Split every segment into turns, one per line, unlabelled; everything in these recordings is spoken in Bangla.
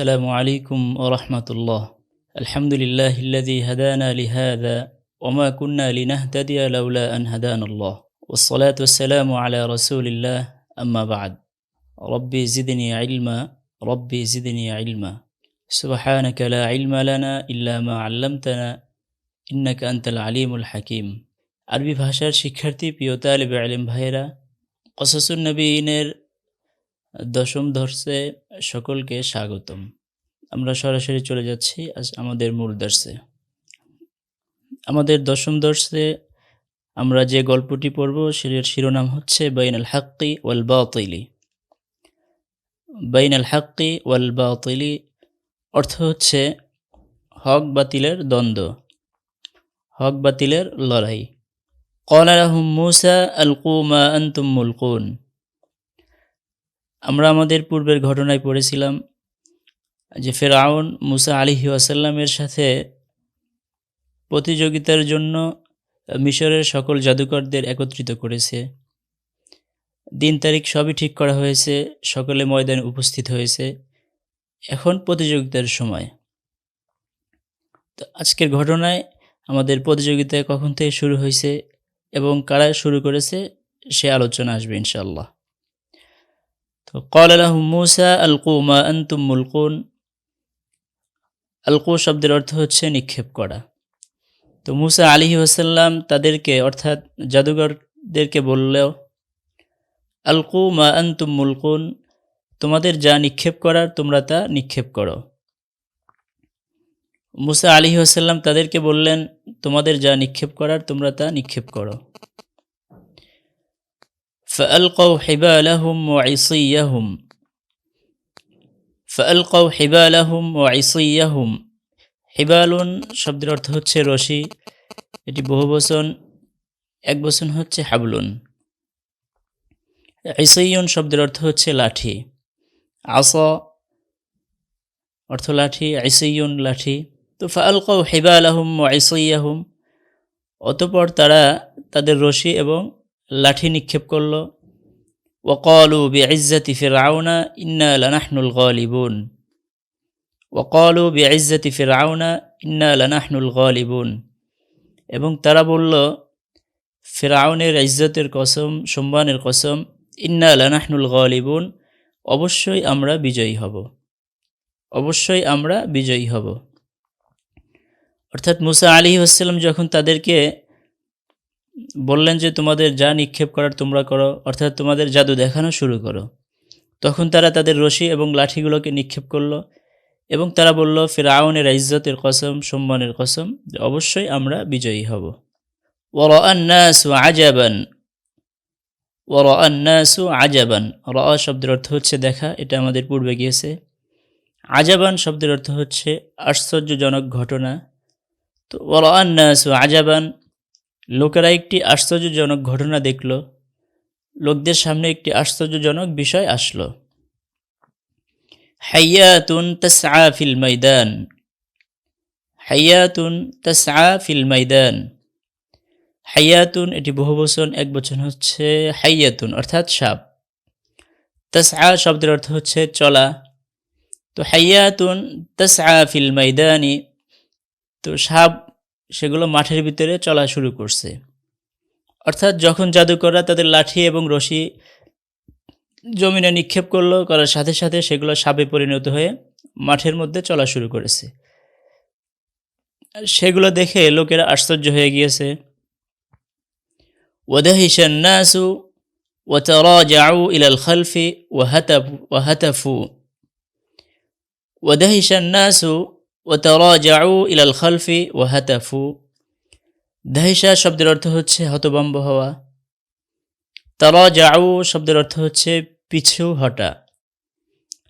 السلام عليكم ورحمة الله. الحمد لله الذي هدانا لهذا وما كنا لنهتدي لولا أن هدانا الله. والصلاة والسلام على رسول الله. أما بعد. ربي زدني علما. ربي زدني علما. سبحانك لا علم لنا إلا ما علمتنا. إنك أنت العليم الحكيم. আরবি ভাষার শিক্ষার্থী প্রিয় তালেবে আলিম ভাইরা কসাসুন নবীনের দশম ধর্ষে সকলকে স্বাগতম আমরা সরাসরি চলে যাচ্ছি আজ আমাদের মূল দর্শে। আমাদের দশম দর্শে আমরা যে গল্পটি পড়ব, সেটির শিরোনাম হচ্ছে বাইন আল হাক্কি ওয়াল বাতিলি। বাইন আল হাক্কি ওয়াল বাতিলি অর্থ হচ্ছে হক বাতিলের দ্বন্দ্ব, হক বাতিলের লড়াই। কলারাহুম মুসা আলকুমা আন্তুম মুলকুন। আমরা আমাদের পূর্বের ঘটনায় পড়েছিলাম যে ফেরাউন মুসা আলিহি আসাল্লামের সাথে প্রতিযোগিতার জন্য মিশরের সকল জাদুকরদের একত্রিত করেছে। দিন তারিখ সবই ঠিক করা হয়েছে, সকলে ময়দানে উপস্থিত হয়েছে। এখন প্রতিযোগিতার সময়। তো আজকের ঘটনায় আমাদের প্রতিযোগিতা কখন থেকে শুরু হয়েছে এবং কারা শুরু করেছে, সে আলোচনা আসবে ইনশাল্লাহ তো কল আলহ মুসা আলকু মা আন্তুম মুলকুন। আলকো শব্দের অর্থ হচ্ছে নিক্ষেপ করা। তো মুসা আলী ওসাল্লাম তাদেরকে, অর্থাৎ জাদুঘরদেরকে বললেও, আলকু মা আন্তুম মুলকুন, তোমাদের যা নিক্ষেপ করার তোমরা তা নিক্ষেপ করো। মুসা আলী ওসাল্লাম তাদেরকে বললেন, তোমাদের যা নিক্ষেপ করার তোমরা তা নিক্ষেপ করো। আলকৌ হেবা আলহম ও আইসইয়াহুম ফালকাউ হিবাল আহম ও আইসাইয়াহুম হিবালুন শব্দের অর্থ হচ্ছে রশি। এটি বহু বচন, এক বচন হচ্ছে হাবলুন। আইসইয়ন শব্দের অর্থ হচ্ছে লাঠি। আস অর্থ লাঠি আইসইয়ন লাঠি। তো ফালকাউ হিবাল আহম ও আইসাইয়াহুম অতপর তারা তাদের রশি এবং লাঠি নিক্ষেপ করল। আউনা ইন্না লানাহনুল গলিবুন ওকলু বি ইজ্জতি ফির আউনা ইন্না লানাহনুল গলিবুন এবং তারা বলল, ফেরাউনের ইজ্জতের কসম, সম্মানের কসম, ইন্না লানাহনুল গলিবুন অবশ্যই আমরা বিজয়ী হব। অবশ্যই আমরা বিজয়ী হব। অর্থাৎ মুসা আলী আসসালাম যখন তাদেরকে বললেন যে, তোমাদের যা নিক্ষেপ করার তোমরা করো, অর্থাৎ তোমাদের জাদু দেখানো শুরু করো। তখন তারা তাদের রশি এবং লাঠিগুলোকে নিক্ষেপ করল এবং তারা বলল, ফেরাউনের ইজ্জতের কসম, সম্মানের কসম অবশ্যই আমরা বিজয়ী হব। ওর আন্নাসু আজাবান। ওর আন্নাসু আজাবান। র শব্দের অর্থ হচ্ছে দেখা, এটা আমাদের পূর্বে গিয়েছে। আজাবান শব্দের অর্থ হচ্ছে আশ্চর্যজনক ঘটনা। তো ওর আন্নাসু আজাবান। লোকেরা একটি আশ্চর্যজনক ঘটনা দেখল। লোকদের সামনে একটি আশ্চর্যজনক বিষয় আসলো। হাইয়াতুন তাসআ ফিল ময়দান হাইয়াতুন তাসআ ফিল ময়দান হাইয়াতুন, এটি বহু বচন, এক বচন হচ্ছে হাইয়াতুন, অর্থাৎ সাপ। তাসআ শব্দের অর্থ হচ্ছে চলা। তো হাইয়াতুন তাসআ ফিল ময়দানি তো সাপ সেগুলো মাঠের ভিতরে চলা শুরু করছে অর্থাৎ যখন জাদুকররা তাদের লাঠি এবং রশি জমিনে নিক্ষেপ করলো করার সাথে সাথে সেগুলো সাপে পরিণত হয়ে মাঠের মধ্যে চলা শুরু করেছে সেগুলো দেখে লোকেরা আশ্চর্য হয়ে গিয়েছে ওদাহিসান নাসু وتراجعوا إلى الخلف وهتفوا ودهش الناس ওতারাজাউ ইলাল খালফি ও হাতাফু দাহিসা শব্দের অর্থ হচ্ছে হতবম্ব হওয়া। তারা যাউ শব্দের অর্থ হচ্ছে পিছু হটা।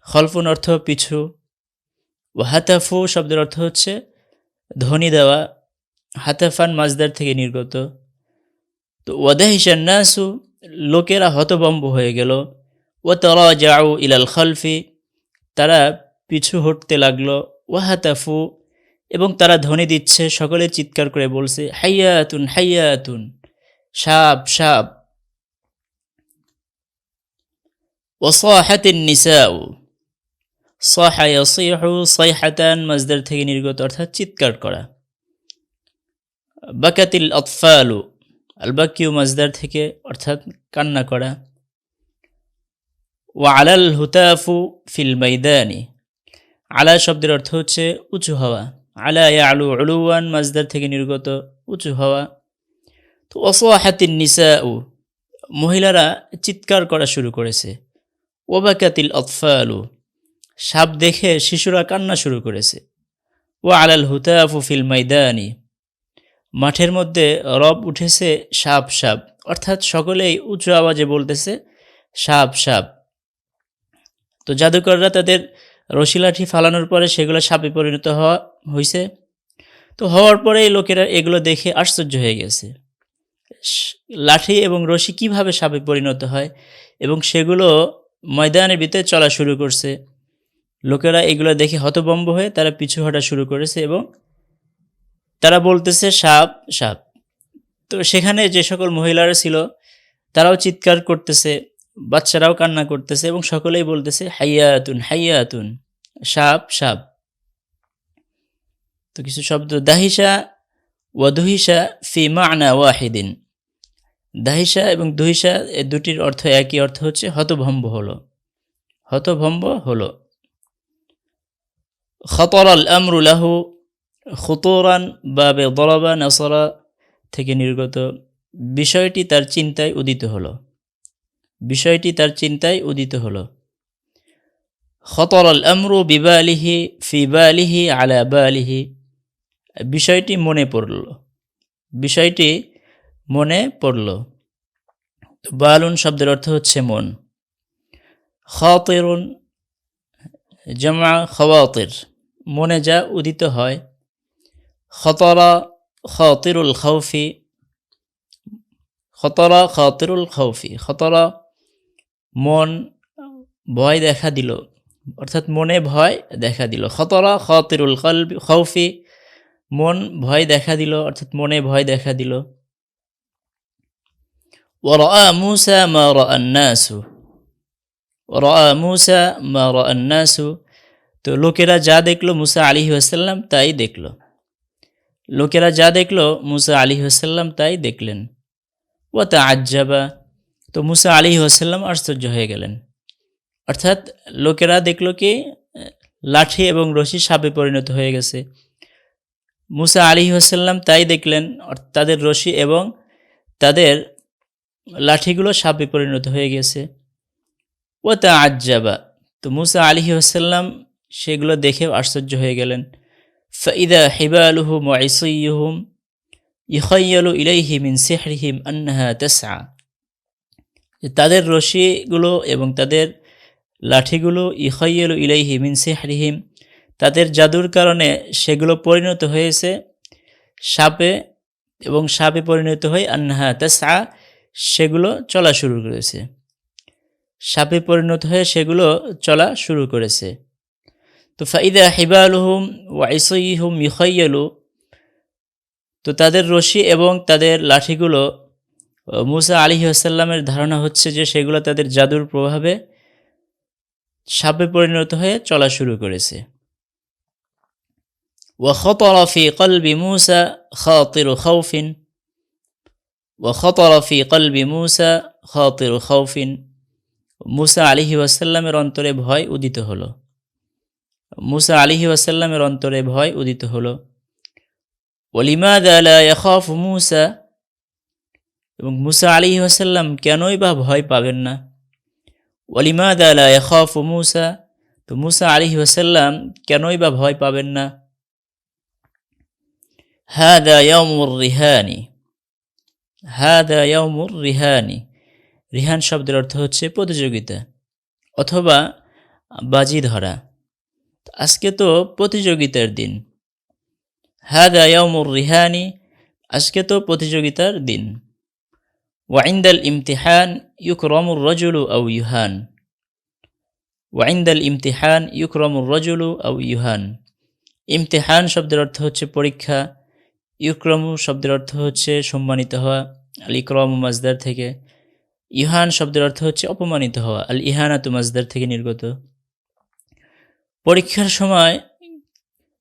খলফুন অর্থ পিছু। ও হাতাফু শব্দের অর্থ হচ্ছে ধ্বনি দেওয়া। হাতাফান মাজদার থেকে নির্গত। তো ওয়াদাহিসান নাসু লোকেরা হতবম্ব হয়ে গেল। ও তারা যাউ ইলাল খলফি, তারা পিছু হটতে লাগল। ওয়াহাতাফু, এবং তারা ধ্বনি দিচ্ছে, সকলে চিৎকার করে বলছে, হাইয়াতুন হাইয়াতুন সাপ সাপ ওসাহাতিন নিসাউ, সাহা ইয়াসিহু সাইহাতান, মাজদার থেকে নির্গত, অর্থাৎ চিৎকার করা। বাকাতিল আতফালু আল বাকিউ মাজদার থেকে, অর্থাৎ কান্না করা। ওয়া আলাল হুতাফু ফিল মাইদানি আলা শব্দের অর্থ হচ্ছে উঁচু হওয়া। আলা ইয়া আলু আলুয়ান মাজদার থেকে নির্গত উঁচু হওয়া। তো অসহাতিন নিসা উ মহিলারা চিৎকার করা শুরু করেছে। ওবাকাতিল অতফালু সাপ দেখে শিশুরা কান্না শুরু করেছে। ও আলাল হুতাফু ফিল মাইদানি, মাঠের মধ্যে রব উঠেছে সাপ সাপ, অর্থাৎ সকলেই উঁচু আওয়াজে বলতেছে সাপ সাপ। তো জাদুকররা তাদের রশিলাঠি ফালানোর পরে সেগুলো সাপে পরিণত হওয়া হয়েছে তো হওয়ার পরেই লোকেরা এগুলো দেখে আশ্চর্য হয়ে গেছে। লাঠি এবং রশি কীভাবে সাপে পরিণত হয় এবং সেগুলো ময়দানের ভিতরে চলা শুরু করছে। লোকেরা এগুলো দেখে হতবম্ব হয়ে তারা পিছু হটা শুরু করেছে এবং তারা বলতেছে, সাপ সাপ। তো সেখানে যে সকল মহিলারা ছিল, তারাও চিৎকার করতেছে। বাচ্চারাও কান্না করতেছে এবং সকলেই বলতেছে, হাইয়াতুন হাইয়াতুন। সাপ সাপ। তো কিছু শব্দ দাহিসা ও ওয়াদুহিসা ফি মানা ওয়াহিদিন। দাহিসা এবং দুহিসা এ দুটির অর্থ একই অর্থ হচ্ছে হতভম্ব হলো। হতভম্ব হলো। খতর আল আমরুলাহু খুতরান দরবা নাসরা থেকে নির্গত বিষয়টি তার চিন্তায় উদিত হলো। বিষয়টি তার চিন্তায় উদিত হলো। খতর আল আমরু বিবালিহি, ফি বালিহি, আলা বালিহি। বিষয়টি মনে পড়ল। বিষয়টি মনে পড়ল। বালুন শব্দের অর্থ হচ্ছে মন। খাতেরুন, জমা খওয়াতের। মনে যা উদিত হয়। খতরা খাতিরুল খাউফি খতরা খাতিরুল খাউফি খতরা মন ভয় দেখা দিল। অর্থাৎ মনে ভয় দেখা দিল। খতরা খতিরুল কলবি খৌফি, মন ভয় দেখা দিল, অর্থাৎ মনে ভয় দেখা দিল। ওরা মুসা মা রাসু ওরা মুসা মা রাসু তো লোকেরা যা দেখল মুসা আলী আসাল্লাম তাই দেখল। লোকেরা যা দেখল মুসা আলী আসাল্লাম তাই দেখলেন। ও তা আজ্জাবা তো মুসা আলী আসাল্লাম আশ্চর্য হয়ে গেলেন। অর্থাৎ লোকেরা দেখল কি লাঠি এবং রশি সাপে পরিণত হয়ে গেছে। মুসা আলী আসাল্লাম তাই দেখলেন তাদের রশি এবং তাদের লাঠিগুলো সাপে পরিণত হয়ে গেছে। ও তা আজ্জাবা তো মুসা আলী আসাল্লাম সেগুলো দেখে আশ্চর্য হয়ে গেলেন। ফঈদা হিবালুহুম ওয়াইসইহুম ইহয়ালু ইলাইহি মিন সেহরিহিম আন্নাহা তেসা তাদের রশিগুলো এবং তাদের লাঠিগুলো ইহয়ালু ইলাইহি মিন হারিহিম তাদের জাদুর কারণে সেগুলো পরিণত হয়েছে সাপে এবং সাপে পরিণত হয়ে আন্নাহা তেসা সেগুলো চলা শুরু করেছে। সাপে পরিণত হয়ে সেগুলো চলা শুরু করেছে। তো ফাইদা হিবালুহুম ওয়াইসইহুম ইহয়ালু তো তাদের রশি এবং তাদের লাঠিগুলো মুসা আলী আসাল্লামের ধারণা হচ্ছে যে সেগুলো তাদের জাদুর প্রভাবে সাপে পরিণত হয়ে চলা শুরু করেছে وخطر في قلب موسى خاطر خوف وخطر في قلب موسى خاطر خوف মুসা আলিহি ওয়াসাল্লামের অন্তরে ভয় উদিত হলো মুসা আলিহি ওয়াসাল্লামের অন্তরে ভয় উদিত হলো ওলিমাদা ইয়াখাফ মুসা এবং মুসা আলিহি ওয়াসাল্লাম কেনই বা ভয় পাবেন না? ওলিমাদা ইয়াখাফ মুসা? তো মুসা আলিহি ওয়াসাল্লাম কেনই বা ভয় পাবেন না? হাদা ইয়ামুর রিহানি। হাদা ইয়ামুর রিহানি। রিহান শব্দের অর্থ হচ্ছে প্রতিযোগিতা অথবা বাজি ধরা। আজকে তো প্রতিযোগিতার দিন। হাদা ইয়ামুর রিহানি, আজকে তো প্রতিযোগিতার দিন। ইমতিহান ইউকরমুর রজুলু আউ ইউহান ওয়াইন্দাল ইমতিহান ইউকরমুর রজুলু আউ ইউহান ইমতিহান শব্দের অর্থ হচ্ছে পরীক্ষা। ইউক্রমু শব্দের অর্থ হচ্ছে সম্মানিত হওয়া। আল ইক্রম মাজদার থেকে। ইহান শব্দের অর্থ হচ্ছে অপমানিত হওয়া। আল ইহানাতু মাজদার থেকে নির্গত। পরীক্ষার সময়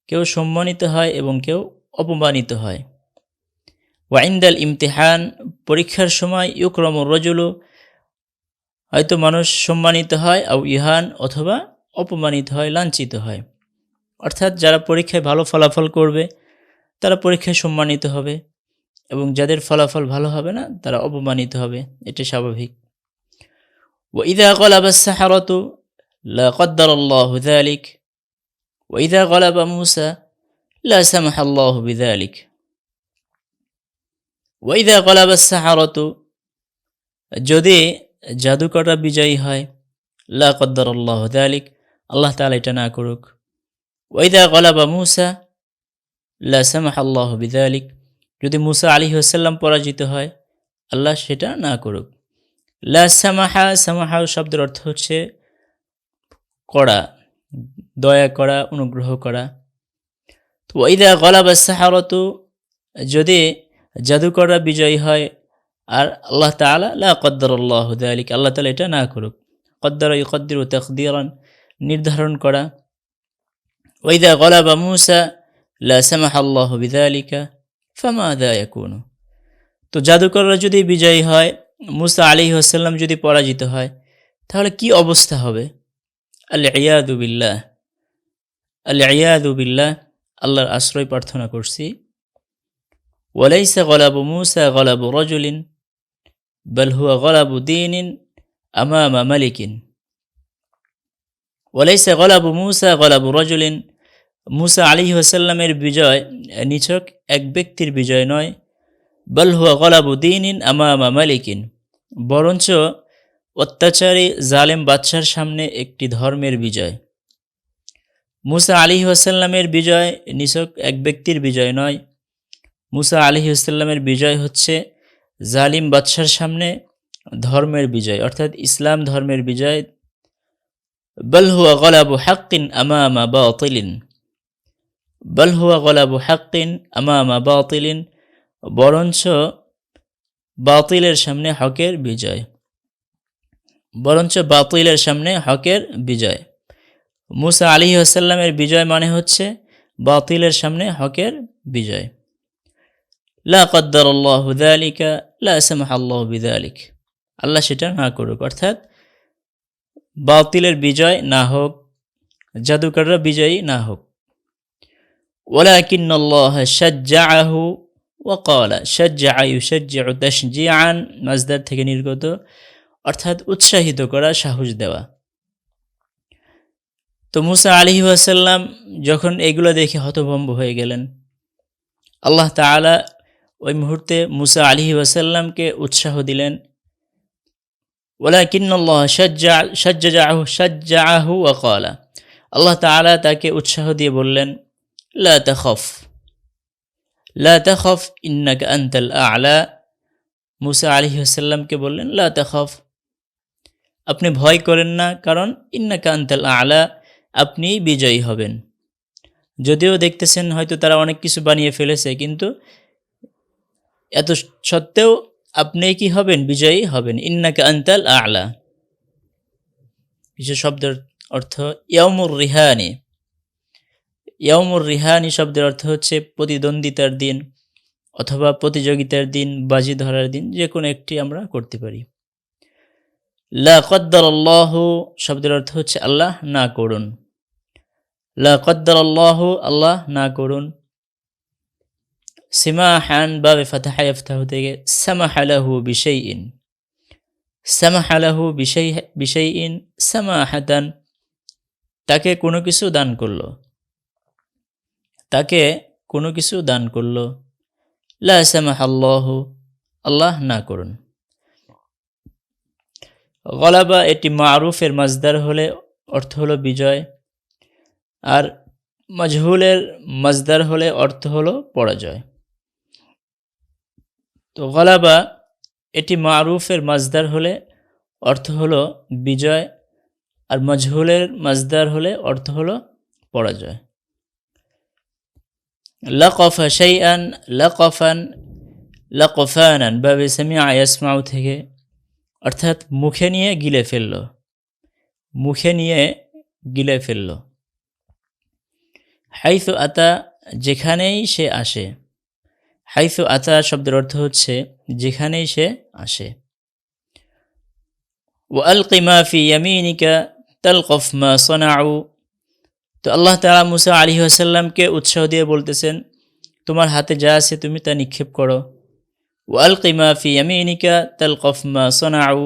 কেউ সম্মানিত হয় এবং কেউ অপমানিত হয়। ওয়াইন্দাল ইমতিহান পরীক্ষার সময় ইউক্রমর রজুলু হয়তো মানুষ সম্মানিত হয় আউ ইহান অথবা অপমানিত হয় লাঞ্ছিত হয় অর্থাৎ যারা পরীক্ষায় ভালো ফলাফল করবে তারা পরীক্ষায় সম্মানিত হবে এবং যাদের ফলাফল ভালো হবে না তারা অপমানিত হবে এটা স্বাভাবিক وإذا غلب السحرة لا قدر الله ذلك وإذا غلب موسى لا سمح الله بذلك ওইদা কলাবাসা হারত যদি জাদুকররা বিজয়ী হয়, লা কদ্দর আল্লাহ তালিক আল্লাহ তালা এটা না করুক। ওইদা কলাবা মুসা, লা আল্লাহ আল্লাহ বিদালিক যদি মুসা আলী হোসাল্লাম পরাজিত হয়, আল্লাহ সেটা না করুক। লা সামাহা সামাহা শব্দের অর্থ হচ্ছে করা, দয়া করা, অনুগ্রহ করা। তো ওইদা গলাবা সাহারত, যদি জাদুকররা বিজয়ী হয়। আর আল্লাহ তালা লা কদ্দর আল্লাহ দালিক আল্লাহ তালা এটা না করুক। কদ্দর ইকদ্দির তকদিরান, নির্ধারণ করা। ওইদা গলাবা মুসা, লা সামাহ আল্লাহ বিদালিকা ফামা দা ইয়াকুনু। তো জাদুকররা যদি বিজয়ী হয়, মুসা আলী হাসাল্লাম যদি পরাজিত হয়, তাহলে কি অবস্থা হবে? আল ইয়াদুবিল্লাহ আল ইয়াদুবিল্লাহ আল্লাহর আশ্রয় প্রার্থনা করছি। ওয়ালাইসা গলাবু মুসা গলাবু রজুলিন, বল হুয়া গলাবু দিনিন, আমামা মালিকিন। ওয়ালাইসা গলাবু মুসা গলাবু রজুলিন, মুসা আলী হাসাল্লামের বিজয় নিছক এক ব্যক্তির বিজয় নয়, বল হুয়া গলাবু দিনিন, আমামা মালিকিন। বরঞ্চ অত্যাচারী জালেম বাদশার সামনে একটি ধর্মের বিজয়। মুসা আলী হাসাল্লামের বিজয় নিছক এক ব্যক্তির বিজয় নয় মুসা আলী হাসাল্লামের বিজয় হচ্ছে জালিম বাদশার সামনে ধর্মের বিজয়, অর্থাৎ ইসলাম ধর্মের বিজয়। বল হুয়া গলাবু হাক্কিন আমামা বাতিলিন। বল হুয়া গলাবু হাক্কিন আমামা বাতিলিন, বরঞ্চ বাতিলের সামনে হকের বিজয়। বরঞ্চ বাতিলের সামনে হকের বিজয়। মুসা আলী আসাল্লামের বিজয় মানে হচ্ছে বাতিলের সামনে হকের বিজয়। লা কদ্দর আল্লাহ দালিকা লা সামাহ আল্লাহ বিদালিক আল্লাহ সেটা না করুক অর্থাৎ বাতিলের বিজয় না হোক জাদুকররা বিজয়ী না হোক ولكن الله شجعه وقال شجع يشجع تشجيعا মাজদার থেকে নির্গত অর্থাৎ উৎসাহিত করা সাহস দেওয়া তো মুসা আলী ওয়াসাল্লাম যখন এগুলো দেখে হতভম্ব হয়ে গেলেন আল্লাহ তালা ওই মুহূর্তে মুসা আলী ওয়াসাল্লামকে উৎসাহ দিলেন ওলাকিন্নল্লাহ সজ্জা সজ্জাহু সজ্জাহু ওয়াকালা আল্লাহ তালা তাকে উৎসাহ দিয়ে বললেন, লা তখফ, লা ইন্নাক আন্তল আলা। মুসা আলি হাসাল্লামকে বললেন, লা আপনি ভয় করেন না, কারণ ইন্নাকা আন্তাল আলা আপনি বিজয়ী হবেন। যদিও দেখতেছেন হয়তো তারা অনেক কিছু বানিয়ে ফেলেছে, কিন্তু এত সত্ত্বেও আপনি কি হবেন? বিজয়ী হবেন। ইন্নাকা আন্তাল আলা। কিছু শব্দের অর্থ ইয়ামুর রিহানি। ইয়ামুর রিহানি শব্দের অর্থ হচ্ছে প্রতিদ্বন্দ্বিতার দিন অথবা প্রতিযোগিতার দিন, বাজি ধরার দিন যে কোনো একটি আমরা করতে পারি। লা শব্দের অর্থ হচ্ছে আল্লাহ না করুন। লা আল্লাহ না করুন। সিমা হান বাবে ফাতাহা ইফতাহ থেকে সামাহালাহু বিশাইইন সামাহালাহু বিশাই বিশাইইন সামাহাতান তাকে কোনো কিছু দান করল। তাকে কোনো কিছু দান করল। লা সামাহ আল্লাহ আল্লাহ না করুন। গলাবা এটি মারুফের মাজদার হলে অর্থ হলো বিজয়। আর মজহুলের মাজদার হলে অর্থ হলো পরাজয়। তো গলাবা, এটি মারুফের মাজদার হলে অর্থ হলো বিজয়, আর মজহুলের মাজদার হলে অর্থ হলো পরাজয়। লকফা শাইআন, লকফান, লকফানান, বাবে সামিয়া ইয়াসমাউ থেকে, অর্থাৎ মুখে নিয়ে গিলে ফেলল। মুখে নিয়ে গিলে ফেলল। হাইথু আতা, যেখানেই সে আসে। হাইথু আতা শব্দের অর্থ হচ্ছে, যেখানেই সে আসে। ও আল কিমা ফি ইয়ামিনিকা তালকফ মা সনাউ। তো আল্লাহ তালা মুসা আলী আসাল্লামকে উৎসাহ দিয়ে বলতেছেন, তোমার হাতে যা আছে তুমি তা নিক্ষেপ করো। ও আল কিমা ফি ইয়ামিনিকা তালকফ মা সনাউ।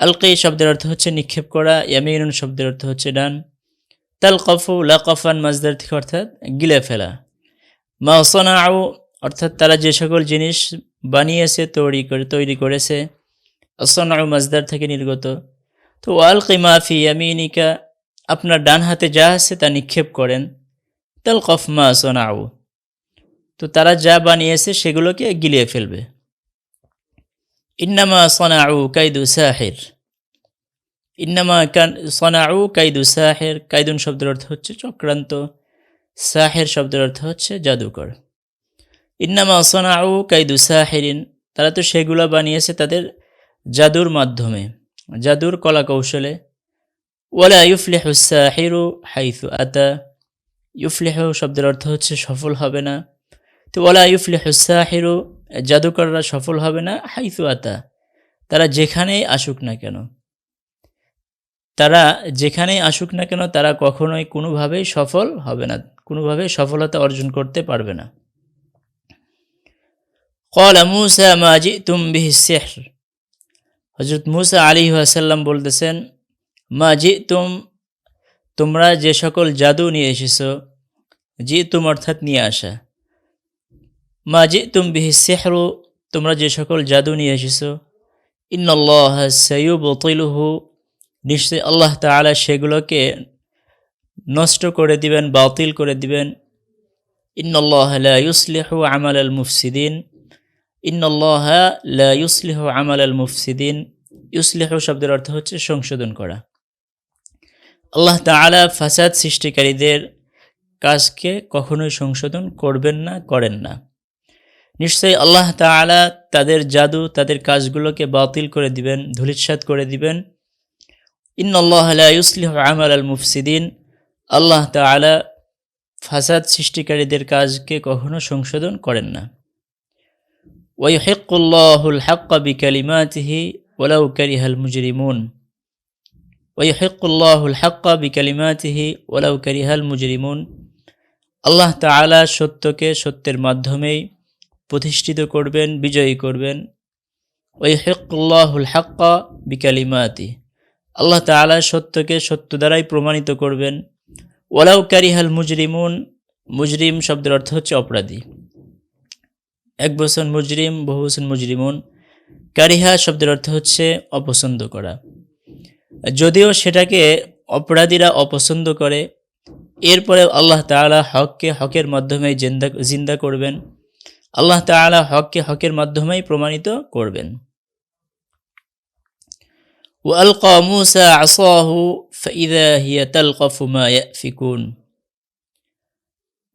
আলকি শব্দের অর্থ হচ্ছে নিক্ষেপ করা, ইয়ামিনুন শব্দের অর্থ হচ্ছে ডান। তালকফু লাকফান মাজদার থেকে অর্থাৎ গিলে ফেলা। মা সনাউ অর্থাৎ তারা যে সকল জিনিস বানিয়েছে, তৈরি করে, তৈরি করেছে সনাউ মাজদার থেকে নির্গত। তো ওয়াল কিমা ফি ইয়ামিনিকা, আপনার ডান হাতে যা আছে তা নিক্ষেপ করেন। তাল কফ মা সনাউ তো তারা যা বানিয়েছে সেগুলোকে গিলিয়ে ফেলবে। ইন্নামা সনাউ কাইদু সাহের। ইন্নামা কান, সনাউ কাইদু সাহের, কাইদুন শব্দের অর্থ হচ্ছে চক্রান্ত। সাহের শব্দের অর্থ হচ্ছে জাদুকর। ইন্নামা সনাউ কাইদু সাহেরিন, তারা তো সেগুলো বানিয়েছে তাদের জাদুর মাধ্যমে, জাদুর কলা কৌশলে ওয়ালা ইউফলেহ সাহিরু হাইথু আতা, ইউফলেহ শব্দের অর্থ হচ্ছে সফল হবে না। তো ওয়ালা ইউফলেহ সাহিরু, জাদুকররা সফল হবে না হাইথু আতা, তারা যেখানেই আসুক না কেন। তারা যেখানেই আসুক না কেন, তারা কখনোই কোনোভাবেই সফল হবে না, কোনোভাবেই সফলতা অর্জন করতে পারবে না। কলা মুসা মাজি তুম্বিহ সেহর হজরত মুসা আলী আসাল্লাম বলতেছেন, মা মাজি তুম তোমরা যে সকল জাদু নিয়ে এসেছ জি তুম অর্থাৎ নিয়ে আসা। মা মাজি তুম বিহি সেহরু, তোমরা যে সকল জাদু নিয়ে এসেছ, ইন্নল্লাহ সৈয়ুব তৈলুহু নিশ্চয় আল্লাহ তালা সেগুলোকে নষ্ট করে দিবেন, বাতিল করে দিবেন। ইন্নল্লাহ ইউসলেহু আমাল আল মুফসিদিন। ইউসলিহু আমাল আল মুফসিদিন। ইউসলিহু শব্দের অর্থ হচ্ছে সংশোধন করা। আল্লাহ তাআলা ফাসাদ সৃষ্টিকারীদের কাজকে কখনোই সংশোধন করবেন না, করেন না। নিশ্চয়ই আল্লাহ তাআলা তাদের জাদু, তাদের কাজগুলোকে বাতিল করে দিবেন, ধূলিসাৎ করে দিবেন। ইউসলিহু আমাল আল মুফসিদিন। আল্লাহ তাআলা ফাসাদ সৃষ্টিকারীদের কাজকে কখনো সংশোধন করেন না। ويحق الله الحق بكلماته ولو كره المجرمون ويحق الله الحق بكلماته ولو كره المجرمون আল্লাহ তাআলা সত্যকে সত্যের মাধ্যমেই প্রতিষ্ঠিত করবেন বিজয়ী করবেন ওইহিকুল্লাহুল হাক্কা বিকালিমাতি আল্লাহ তাআলা সত্যকে সত্য দ্বারাই প্রমাণিত করবেন ওয়ালাউ কারিহাল মুজরিমুন মুজরিম শব্দের অর্থ হচ্ছে অপরাধী এক বচন মুজরিম বহু বচন মুজরিমুন কারিহা শব্দের অর্থ হচ্ছে অপছন্দ করা যদিও সেটাকে অপরাধীরা অপছন্দ করে এরপরে আল্লাহ তাআলা হককে হকের মাধ্যমে জিন্দা জিন্দা করবেন আল্লাহ তাআলা হককে হকের মাধ্যমেই প্রমাণিত করবেন وألقى موسى عصاه فإذا هي تلقف ما يأفكون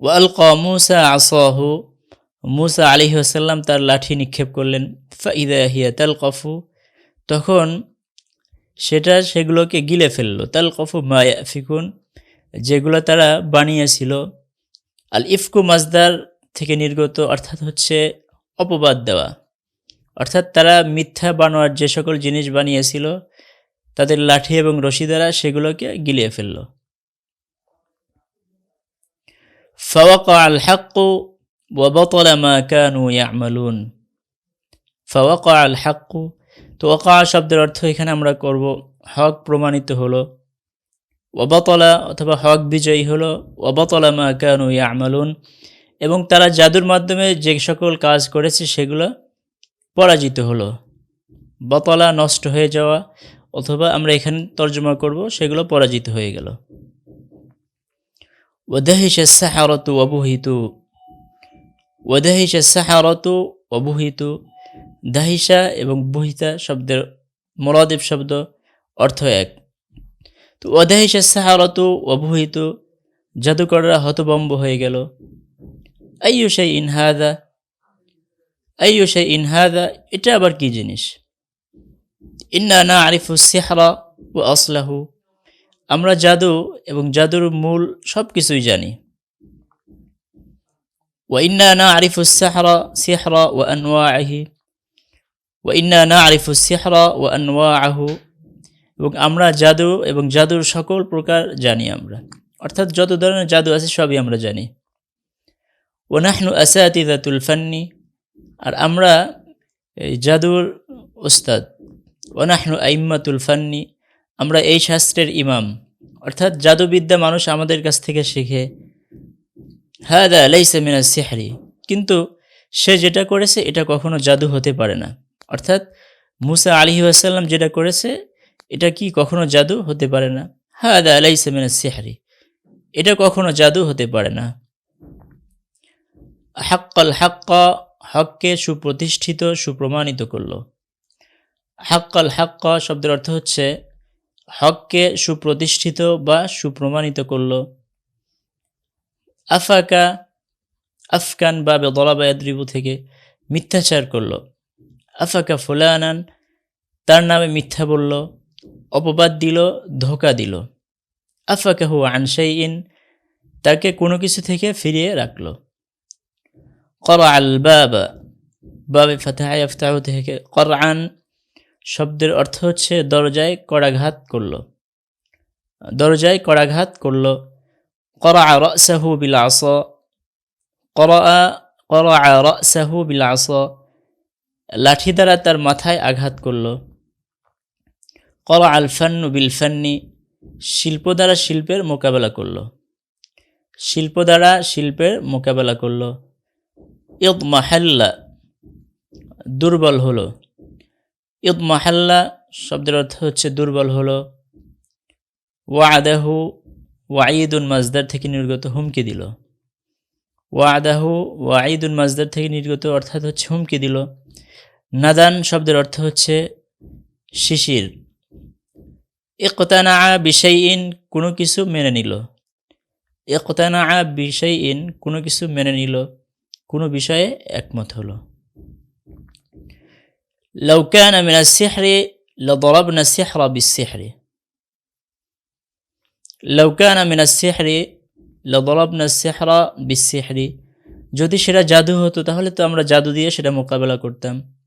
وألقى موسى عصاه মুসা আলিহি আসাল্লাম তার লাঠি নিক্ষেপ করলেন, ফাইদা হিয়া তাল কফু তখন সেটা সেগুলোকে গিলে ফেলল তাল কফু মায়া ফিকুন যেগুলো তারা বানিয়েছিল। আল ইফকু মাজদার থেকে নির্গত, অর্থাৎ হচ্ছে অপবাদ দেওয়া। অর্থাৎ তারা মিথ্যা বানোয়ার যে সকল জিনিস বানিয়েছিল, তাদের লাঠি এবং রশি দ্বারা সেগুলোকে গিলিয়ে ফেলল। ফাওয়াকা আল হাক্কু وبطل ما كانوا يعملون فوقع الحق তো ওকা শব্দের অর্থ এখানে আমরা করব হক প্রমাণিত হলো ওবতলা অথবা হক বিজয়ী হলো ওবতলা মা কানু ইয়ামালুন এবং তারা জাদুর মাধ্যমে যে সকল কাজ করেছে সেগুলো পরাজিত হলো বতলা নষ্ট হয়ে যাওয়া অথবা আমরা এখানে তর্জমা করব সেগুলো পরাজিত হয়ে গেল ওদাহিস সাহারতু অবহিতু ওয়াদাহিসা সাহারতু অবহিতু দাহিসা এবং বহিতা শব্দের মরাদেব শব্দ অর্থ এক। তো ওয়াদাহিসা সাহারতু অবহিত জাদুকররা হতবম্ব হয়ে গেল। আইয়ু সেই ইনহাদা আইয়ু সেই ইনহাদা এটা আবার কি জিনিস? ইন্না না আরিফু সেহরা ও আসলাহু। আমরা জাদু এবং জাদুর মূল সব কিছুই জানি। وإنا نعرف السحر سحر وأنواعه وإنا نعرف السحر وأنواعه এবং আমরা জাদু এবং জাদুর সকল প্রকার জানি আমরা অর্থাৎ যত ধরনের জাদু আছে সবই আমরা জানি ওনাহনু আসাতিদাতুল ফান্নি আর আমরা এই জাদুর ওস্তাদ ওনাহনু আইম্মাতুল ফান্নি আমরা এই শাস্ত্রের ইমাম অর্থাৎ জাদুবিদ্যা মানুষ আমাদের কাছ থেকে শিখে হাদা লাইসা মিনা সিহারি। কিন্তু সে যেটা করেছে, এটা কখনো জাদু হতে পারে না। অর্থাৎ মুসা আলী আসাল্লাম যেটা করেছে, এটা কি কখনো জাদু হতে পারে না? হ্যাঁ হাদা লাইসা মিনা সিহারি। এটা কখনো জাদু হতে পারে না। হাক্কাল হাক্কা, হককে সুপ্রতিষ্ঠিত, সুপ্রমাণিত করল। হাক্কাল হাক্কা শব্দের অর্থ হচ্ছে, হককে সুপ্রতিষ্ঠিত বা সুপ্রমাণিত করল। আফাকা আফকান বা বেদলাবা ইয়াদ্রিবু থেকে মিথ্যাচার করল। আফাকা ফুলানান তার নামে মিথ্যা বলল, অপবাদ দিল, ধোকা দিল। আফাকা হু আনসাইন তাকে কোনো কিছু থেকে ফিরিয়ে রাখল। কর আল বাবা, বাবে ফাতাহ আফতাহ থেকে কর আন শব্দের অর্থ হচ্ছে দরজায় কড়াঘাত করল। দরজায় কড়াঘাত করল। করা রসাহু বিল আস করা করা রসাহু লাঠি দ্বারা তার মাথায় আঘাত করল। করা আলফান্নু বিলফান্নি শিল্প দ্বারা শিল্পের মোকাবেলা করল। শিল্প দ্বারা শিল্পের মোকাবেলা করল। ইতমাহাল্লা দুর্বল হলো। ইতমাহাল্লা শব্দের অর্থ হচ্ছে দুর্বল হলো। ওয়াদাহু ওয়াঈদুন মাজদার থেকে নির্গত হুমকি দিল। ওয়াদাহু ওয়াঈদুন মাজদার থেকে নির্গত অর্থাৎ হচ্ছে হুমকি দিল। নাদান শব্দের অর্থ হচ্ছে শিশির। একতানা বিষয়ইন কোনো কিছু মেনে নিল। একতানা বিষয়ইন কোনো কিছু মেনে নিল। কোনো বিষয়ে একমত হলো। লৌকান মিনা সিহরে লদরবনা সিহরা বিসিহরে লৌকান মিনা সিহরে লদরবনা সিহরা বিসিহরি যদি সেটা জাদু হতো, তাহলে তো আমরা জাদু দিয়ে সেটা মোকাবেলা করতাম।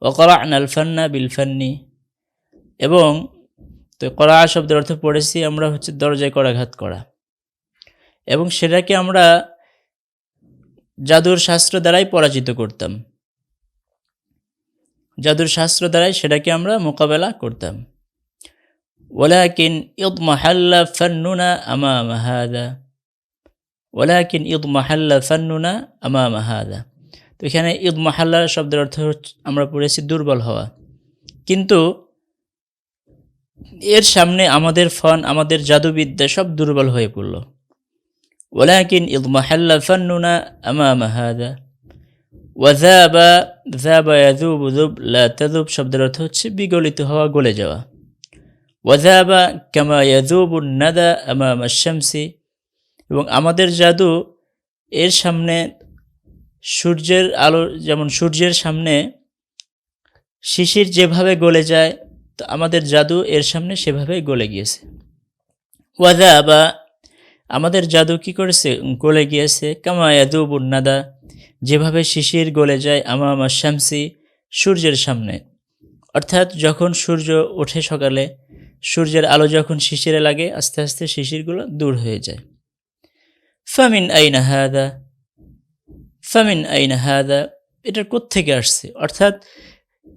ওকরা আলফান্না বিলফান্নি এবং তো করা শব্দের অর্থ পড়েছি আমরা হচ্ছে দরজায় করাঘাত করা। এবং সেটাকে আমরা জাদুর শাস্ত্র দ্বারাই পরাজিত করতাম। জাদুর শাস্ত্র দ্বারাই সেটাকে আমরা মোকাবেলা করতাম। ولكن اضمحل فننا أمام هذا ولكن اضمحل فننا أمام هذا তো এখানে ইদমাহাল্লা শব্দের অর্থ আমরা পড়েছি দুর্বল হওয়া কিন্তু এর সামনে আমাদের ফন আমাদের জাদুবিদ্যা সব দুর্বল হয়ে পড়ল ওলাকিন ইদমাহাল্লা ফান্নুনা আমামা হাদা ওয়াজাবা জাবা ইয়াজুব যুব লা তাজুব শব্দের অর্থ হচ্ছে বিগলিত হওয়া গলে যাওয়া ওয়াজাবা কামা ইয়াজুবুন নাদা আমামা শামসি এবং আমাদের জাদু এর সামনে সূর্যের আলো, যেমন সূর্যের সামনে শিশির যেভাবে গলে যায়, তো আমাদের জাদু এর সামনে সেভাবে গলে গিয়েছে। ওয়াদা বা আমাদের জাদু কি করেছে? গলে গিয়েছে। কামা ইয়াদুবুন্নাদা যেভাবে শিশির গলে যায়, আমামা শামসি সূর্যের সামনে। অর্থাৎ যখন সূর্য ওঠে সকালে সূর্যের আলো যখন শিশিরে লাগে, আস্তে আস্তে শিশিরগুলো দূর হয়ে যায়। ফামিন আইনা হাদা? ফামিন আইনা হাদা? এটার কোত্থেকে আসছে? অর্থাৎ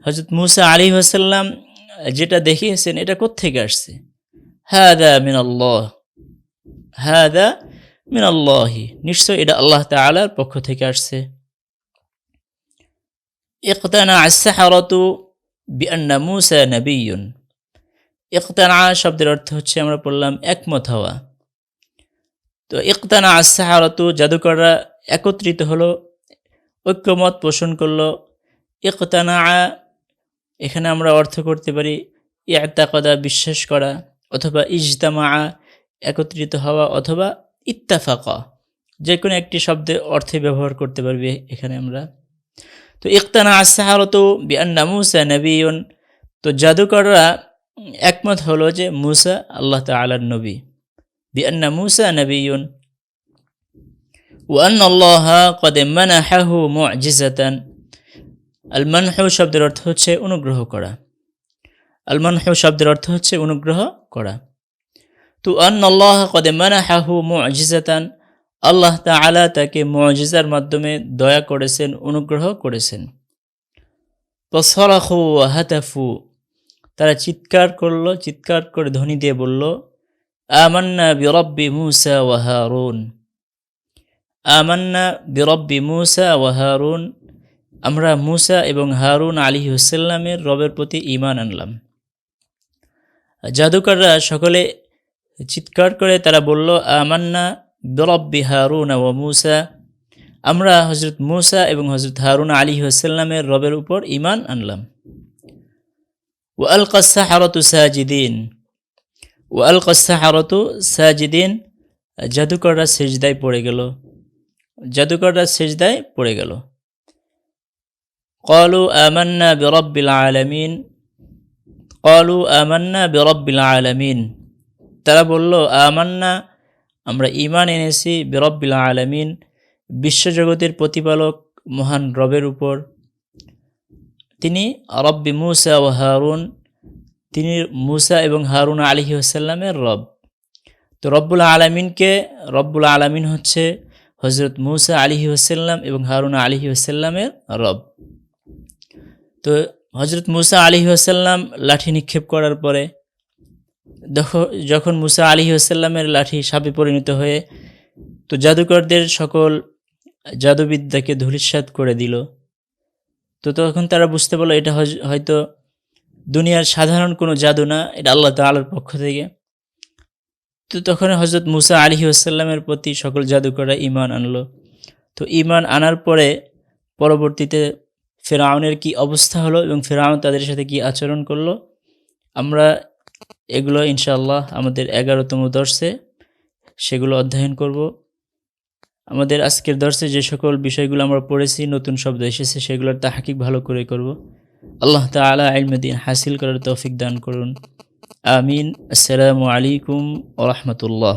হজরত মুসা আলী হাসাল্লাম যেটা দেখিয়েছেন, এটা কোত্থেকে আসছে? হাদা মিন আল্লাহ হাদা মিন আল্লাহি নিশ্চয় এটা আল্লাহ তালার পক্ষ থেকে আসছে। ইকতানা আসাহারতু বিআন্না মুসা নবীন ইকতানা শব্দের অর্থ হচ্ছে আমরা পড়লাম একমত হওয়া। তো ইকতানা আসাহারতু জাদুকররা একত্রিত হলো, ঐক্যমত পোষণ করল। ইকতানা এখানে আমরা অর্থ করতে পারি ইয়াতাকদা বিশ্বাস করা, অথবা ইজতামা একত্রিত হওয়া অথবা ইত্তাফাকা। যে কোনো একটি শব্দের অর্থে ব্যবহার করতে পারবে এখানে আমরা। তো ইকতানা আসাহারত বিআন্না মুসা নবীন তো জাদুকররা একমত হলো যে মুসা আল্লাহ তালার নবী। বিআন্না মুসা নবীন ওয়ান আল্লাহ কদে মানাহাহু মুআজিজাতান আল মানহু শব্দের অর্থ হচ্ছে অনুগ্রহ করা। আল মানহু শব্দের অর্থ হচ্ছে অনুগ্রহ করা। তো আন আল্লাহ কদে মানাহাহু মুআজিজাতান আল্লাহ তাআলা তাকে মুআজিজার মাধ্যমে দয়া করেছেন, অনুগ্রহ করেছেন। ওয়া হাতাফু। তারা চিৎকার করল, চিৎকার করে ধ্বনি দিয়ে বলল, আমান্না বিরব্বি মুসা ওয়া হারুন। আমান্না বিরব্বি মুসা ওয়া হারুন। আমরা মুসা এবং হারুন আলী হুসাল্লামের রবের প্রতি ইমান আনলাম। জাদুকররা সকলে চিৎকার করে তারা বলল, আমান্না বিরব্বি হারুন ও মুসা। আমরা হজরত মুসা এবং হজরত হারুন আলী হুসাল্লামের রবের উপর ইমান আনলাম। ওয়ালকা সাহারতু সাজিদিন ওয়ালকা সাহারতু সাজিদিন জাদুকররা সেজদায় পড়ে গেল জাদুকররা সেজদায় পড়ে গেল কলু আমান্না বেরব্বিল আলমিন কলু আমান্না বেরব্বিল আলমিন তারা বলল, আমান্না, আমরা ইমান এনেছি বিরব্বিল আলমিন, বিশ্বজগতের প্রতিপালক, মহান রবের উপর। তিনি রব্বি মুসা ও হারুন, তিনি মুসা এবং হারুন আলহি আসাল্লামের রব। তো রব্বুল আলমিনকে, রব্বুল আলমিন হচ্ছে হজরত মুসা আলিহি আসাল্লাম এবং হারুন আলিহি আসাল্লামের রব। তো হজরত মুসা আলিহি আসাল্লাম লাঠি নিক্ষেপ করার পরে যখন মুসা আলিহি আসাল্লামের লাঠি সাপে পরিণত হয়ে, তো জাদুকরদের সকল জাদুবিদ্যাকে ধূলিসাৎ করে দিল। তো তখন তারা বুঝতে পারল এটা হয়তো দুনিয়ার সাধারণ কোনো জাদু না, এটা আল্লাহ তালার পক্ষ থেকে। তো তখন হজরত মুসা আলিহি আসাল্লামের প্রতি সকল জাদুকররা ইমান আনলো। তো ইমান আনার পরে পরবর্তীতে ফেরাউনের কি অবস্থা হলো এবং ফেরাউন তাদের সাথে কি আচরণ করল, আমরা এগুলো ইনশাআল্লাহ আমাদের এগারোতম দর্শে সেগুলো অধ্যয়ন করব। আমাদের আজকের দর্শে যে সকল বিষয়গুলো আমরা পড়েছি, নতুন শব্দ এসেছে, সেগুলোর তাহাকিক ভালো করে করব। আল্লাহ তালা আলমদিন হাসিল করার তৌফিক দান করুন। আমিন। আসসালামু আলাইকুম ওরহমতুল্লাহ